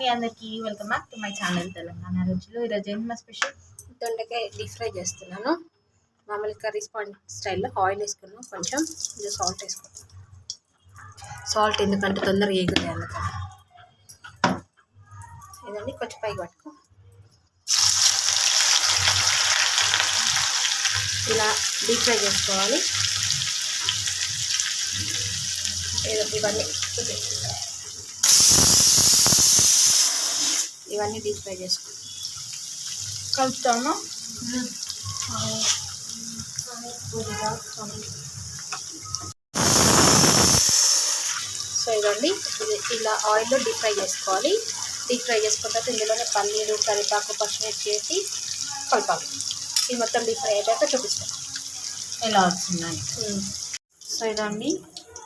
అండి అందరికీ welcome back to my channel Telangana రుచులు. ఈరోజు ఏంటి మా స్పెషల్ దొండకాయ డీప్ ఫ్రై చేస్తున్నాను. మామూలు కర్రీ స్పాన్ స్టైల్లో ఆయిల్ వేసుకున్నాను. కొంచెం ఇది సాల్ట్ వేసుకున్నాను సాల్ట్ ఎందుకంటే తొందరగా ఎగుతాయి అందుకని. ఇదండి కొంచెం పైకి పట్టుకో. ఇలా డీప్ ఫ్రై చేసుకోవాలి. ఏదో ఇవన్నీ. ఇవన్నీ డీప్ ఫ్రై చేసుకోవాలి కలుపుతాను సో ఇదండి ఇది ఇలా ఆయిల్లో డీప్ ఫ్రై చేసుకోవాలి. డీప్ ఫ్రై చేసుకున్న తర్వాత ఇందులోనే పన్నీరు కరివేపాకు పచ్చిమిర్చి వేసి కలపాలి. ఇది మొత్తం డీప్ ఫ్రై అయ్యాక చూపిస్తాను. ఎలా వచ్చిందని సో ఇదండి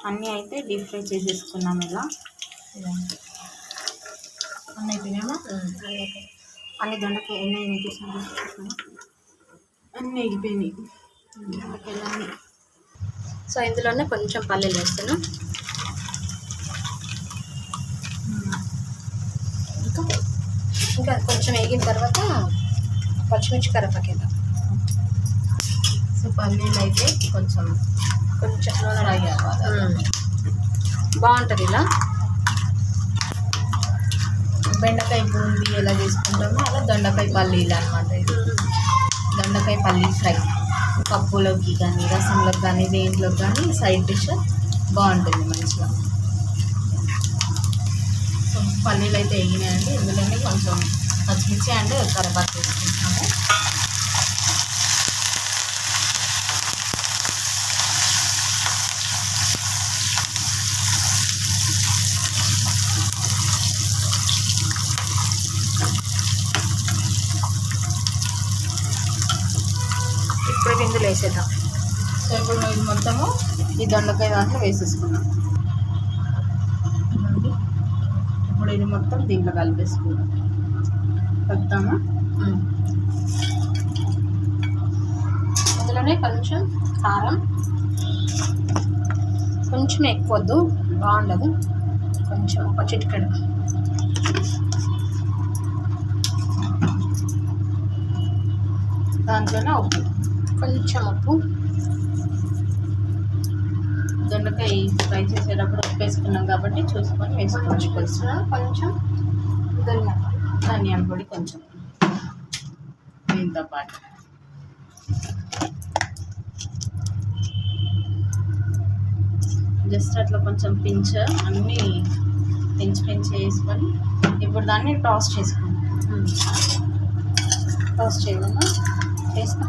అన్నీ అయితే డీప్ ఫ్రై చేసేసుకున్నాం ఇలా. ఇదండి. అన్నీ అయిపోయినామా అన్ని దొండకాయ ఎన్ని అయినాయి చూసిన అన్నీ అయిపోయినాయి. దొండకాయలు అన్నీ సో ఇందులోనే కొంచెం పల్లీలు వేస్తాను ఇంకా ఇంకా కొంచెం వేగిన తర్వాత పచ్చిమిర్చి కరివేపాకు వేద్దాం. సో పల్లీలు అయితే కొంచెం కొంచెం నూనె ఉమ్. బాగుంటుంది ఇలా? బెండకాయ బూంది ఎలా చేసుకుంటామో అలా దొండకాయ పల్లీలు అనమాట ఇది. దొండకాయ పల్లీ ఫ్రై. పప్పులోకి కానీ రసంలోకి కానీ దేంట్లోకి కానీ సైడ్ డిష్ బాగుంటుంది మంచిగా. సో పల్లీలు అయితే వేగినాయండి. ఇందులోనే కొంచెం పచ్చిమిర్చి అండ్ కరివేపాకు వేసుకుంటాము ఇప్పుడు ఇందులో వేసేద్దాం. సో ఇప్పుడు ఇది మొత్తము ఈ దొండకాయ దాంట్లో వేసేసుకున్నాం. ఇప్పుడు ఇది మొత్తం దీంట్లో కలిపేసుకున్నాం కలుపుతామా? ఉమ్. ఇందులోనే కొంచెం కారం. కొంచెం ఎక్కువ వద్దు బాగుండదు. కొంచెం ఒక చిటికెడు. దాంట్లోనే ఉప్పు. కొంచెం ఉప్పు దొండకాయ ఫ్రై చేసేటప్పుడు ఉప్పు వేసుకున్నాం కాబట్టి చూసుకొని వేసుకోవచ్చు కొంచెం. కొంచెం ధనియా ధనియాల పొడి కొంచెం. దీంతో పాటు. జస్ట్ అట్లా కొంచెం పించ్ అన్నీ పించ్ పించ్ వేసుకొని ఇప్పుడు దాన్ని టాస్ చేసుకుంటాం టోస్ట్ చేయడమా వేస్తా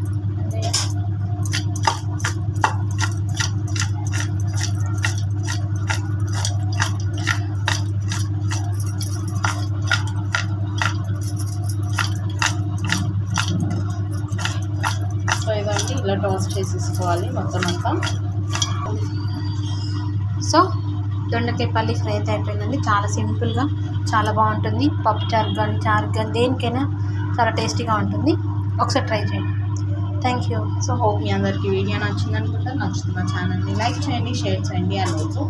సో ఇదండి ఇలా టాస్ చేసేసుకోవాలి మొత్తం అంతా. సో దొండకాయ పల్లి ఫ్రై అయితే అయిపోయిందండి. చాలా సింపుల్గా చాలా బాగుంటుంది. పప్పు చారు కానీ చారు కానీ దేనికైనా చాలా టేస్టీగా ఉంటుంది. ఒకసారి ట్రై చేయండి. థ్యాంక్ యూ సో హోప్ మీ అందరికీ వీడియో నచ్చింది అనుకుంటా. మా ఛానల్ని లైక్ చేయండి షేర్ చేయండి. అండ్ ఆల్సో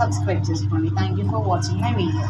సబ్స్క్రైబ్ చేసుకోండి. Thank you for watching my video